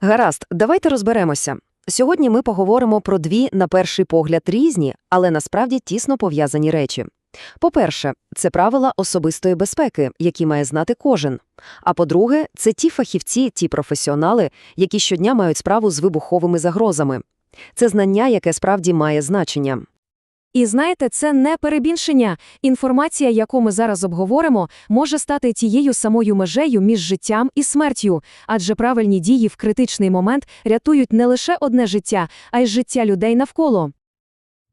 Гаразд, давайте розберемося. Сьогодні ми поговоримо про дві, на перший погляд, різні, але насправді тісно пов'язані речі. По-перше, це правила особистої безпеки, які має знати кожен. А по-друге, це ті фахівці, ті професіонали, які щодня мають справу з вибуховими загрозами. Це знання, яке справді має значення. І знаєте, це не перебільшення. Інформація, яку ми зараз обговоримо, може стати тією самою межею між життям і смертю, адже правильні дії в критичний момент рятують не лише одне життя, а й життя людей навколо.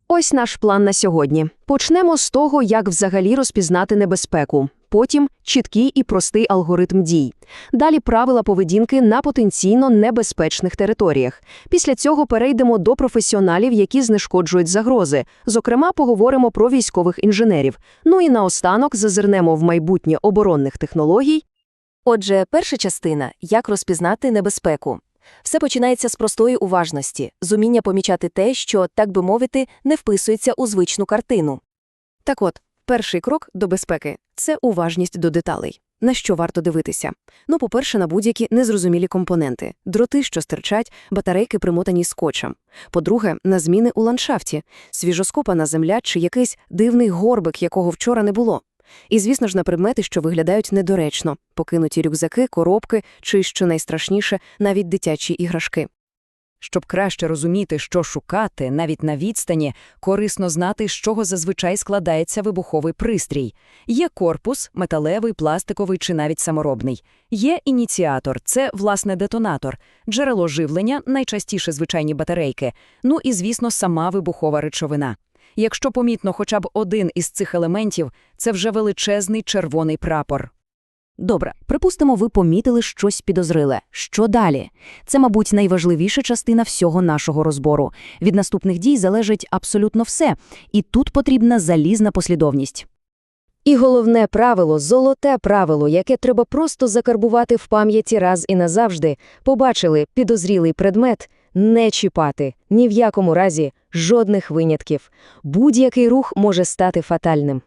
Ось наш план на сьогодні. Почнемо з того, як взагалі розпізнати небезпеку. Потім чіткий і простий алгоритм дій. Далі правила поведінки на потенційно небезпечних територіях. Після цього перейдемо до професіоналів, які знешкоджують загрози. Зокрема, поговоримо про військових інженерів. Ну і наостанок зазирнемо в майбутнє оборонних технологій. Отже, перша частина як розпізнати небезпеку. Все починається з простої уважності, з уміння помічати те, що, так би мовити, не вписується у звичну картину. Так от, перший крок до безпеки це уважність до деталей. На що варто дивитися? Ну, по-перше, на будь-які незрозумілі компоненти, дроти, що стирчать, батарейки примотані скотчем. По-друге, на зміни у ландшафті, свіжоскопана земля чи якийсь дивний горбик, якого вчора не було. І, звісно ж, на предмети, що виглядають недоречно, покинуті рюкзаки, коробки чи, що найстрашніше, навіть дитячі іграшки. Щоб краще розуміти, що шукати, навіть на відстані, корисно знати, з чого зазвичай складається вибуховий пристрій. Є корпус, металевий, пластиковий чи навіть саморобний. Є ініціатор – це, власне, детонатор, джерело живлення, найчастіше звичайні батарейки, ну і, звісно, сама вибухова речовина. Якщо помітно хоча б один із цих елементів, це вже величезний червоний прапор. Добре, припустимо, ви помітили щось підозриле. Що далі? Це, мабуть, найважливіша частина всього нашого розбору. Від наступних дій залежить абсолютно все, і тут потрібна залізна послідовність. І головне правило, золоте правило, яке треба просто закарбувати в пам'яті раз і назавжди. Побачили підозрілий предмет – не чіпати, ні в якому разі, жодних винятків. Будь-який рух може стати фатальним.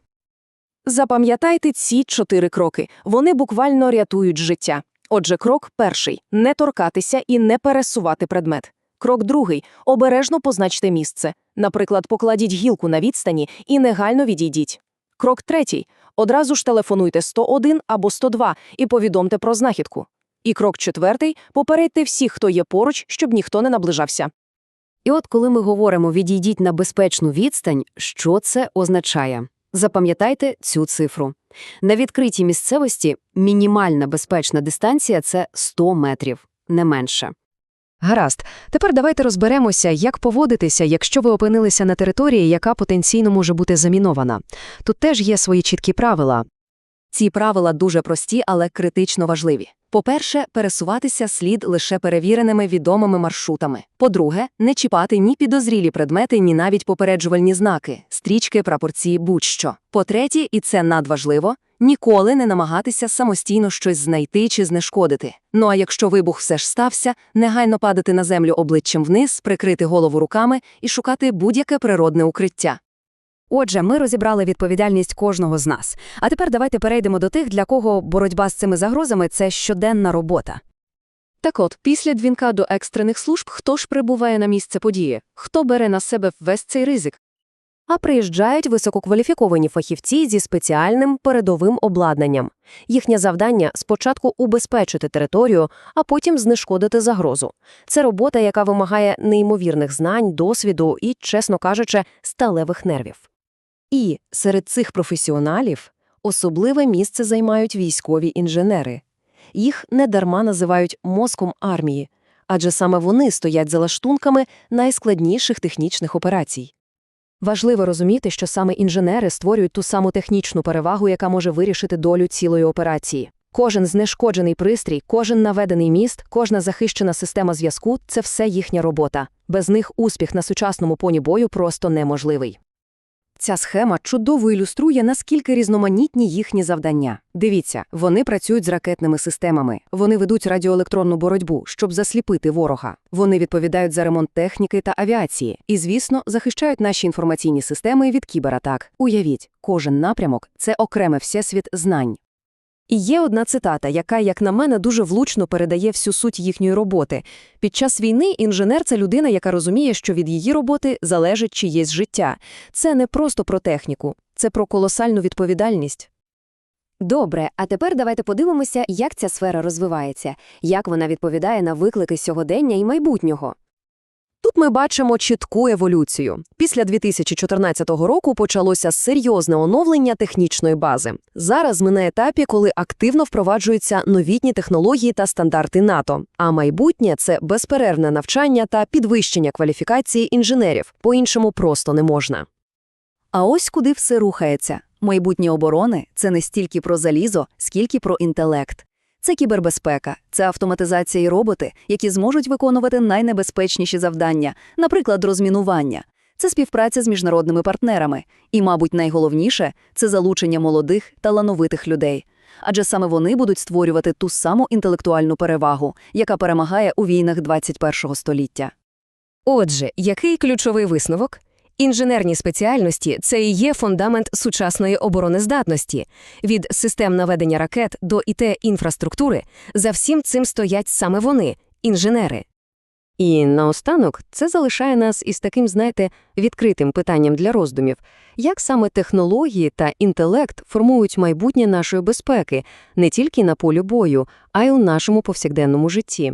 Запам'ятайте ці чотири кроки. Вони буквально рятують життя. Отже, крок перший не торкатися і не пересувати предмет. Крок другий обережно позначте місце. Наприклад, покладіть гілку на відстані і негайно відійдіть. Крок третій одразу ж телефонуйте 101 або 102 і повідомте про знахідку. І крок четвертий попередьте всіх, хто є поруч, щоб ніхто не наближався. І от коли ми говоримо «відійдіть на безпечну відстань», що це означає? Запам'ятайте цю цифру. На відкритій місцевості мінімальна безпечна дистанція – це 100 метрів, не менше. Гаразд. Тепер давайте розберемося, як поводитися, якщо ви опинилися на території, яка потенційно може бути замінована. Тут теж є свої чіткі правила. Ці правила дуже прості, але критично важливі. По-перше, пересуватися слід лише перевіреними відомими маршрутами. По-друге, не чіпати ні підозрілі предмети, ні навіть попереджувальні знаки, стрічки, прапорці, будь-що. По-третє, і це надважливо, ніколи не намагатися самостійно щось знайти чи знешкодити. Ну а якщо вибух все ж стався, негайно падати на землю обличчям вниз, прикрити голову руками і шукати будь-яке природне укриття. Отже, ми розібрали відповідальність кожного з нас. А тепер давайте перейдемо до тих, для кого боротьба з цими загрозами – це щоденна робота. Так от, після дзвінка до екстрених служб, хто ж прибуває на місце події? Хто бере на себе весь цей ризик? А приїжджають висококваліфіковані фахівці зі спеціальним передовим обладнанням. Їхнє завдання – спочатку убезпечити територію, а потім знешкодити загрозу. Це робота, яка вимагає неймовірних знань, досвіду і, чесно кажучи, сталевих нервів. І серед цих професіоналів особливе місце займають військові інженери. Їх недарма називають мозком армії, адже саме вони стоять за лаштунками найскладніших технічних операцій. Важливо розуміти, що саме інженери створюють ту саму технічну перевагу, яка може вирішити долю цілої операції. Кожен знешкоджений пристрій, кожен наведений міст, кожна захищена система зв'язку – це все їхня робота. Без них успіх на сучасному поні бою просто неможливий. Ця схема чудово ілюструє, наскільки різноманітні їхні завдання. Дивіться, вони працюють з ракетними системами, вони ведуть радіоелектронну боротьбу, щоб засліпити ворога. Вони відповідають за ремонт техніки та авіації і, звісно, захищають наші інформаційні системи від кібератак. Уявіть, кожен напрямок це окреме всесвіт знань. І є одна цитата, яка, як на мене, дуже влучно передає всю суть їхньої роботи. Під час війни інженер – це людина, яка розуміє, що від її роботи залежить чиєсь життя. Це не просто про техніку, це про колосальну відповідальність. Добре, а тепер давайте подивимося, як ця сфера розвивається, як вона відповідає на виклики сьогодення і майбутнього. Тут ми бачимо чітку еволюцію. Після 2014 року почалося серйозне оновлення технічної бази. Зараз ми на етапі, коли активно впроваджуються новітні технології та стандарти НАТО. А майбутнє – це безперервне навчання та підвищення кваліфікації інженерів. По-іншому просто не можна. А ось куди все рухається. Майбутнє оборони – це не стільки про залізо, скільки про інтелект. Це кібербезпека, це автоматизація і роботи, які зможуть виконувати найнебезпечніші завдання, наприклад, розмінування. Це співпраця з міжнародними партнерами. І, мабуть, найголовніше – це залучення молодих, талановитих людей. Адже саме вони будуть створювати ту саму інтелектуальну перевагу, яка перемагає у війнах 21-го століття. Отже, який ключовий висновок? Інженерні спеціальності – це і є фундамент сучасної обороноздатності. Від систем наведення ракет до ІТ-інфраструктури за всім цим стоять саме вони – інженери. І наостанок це залишає нас із таким, знаєте, відкритим питанням для роздумів. Як саме технології та інтелект формують майбутнє нашої безпеки не тільки на полі бою, а й у нашому повсякденному житті?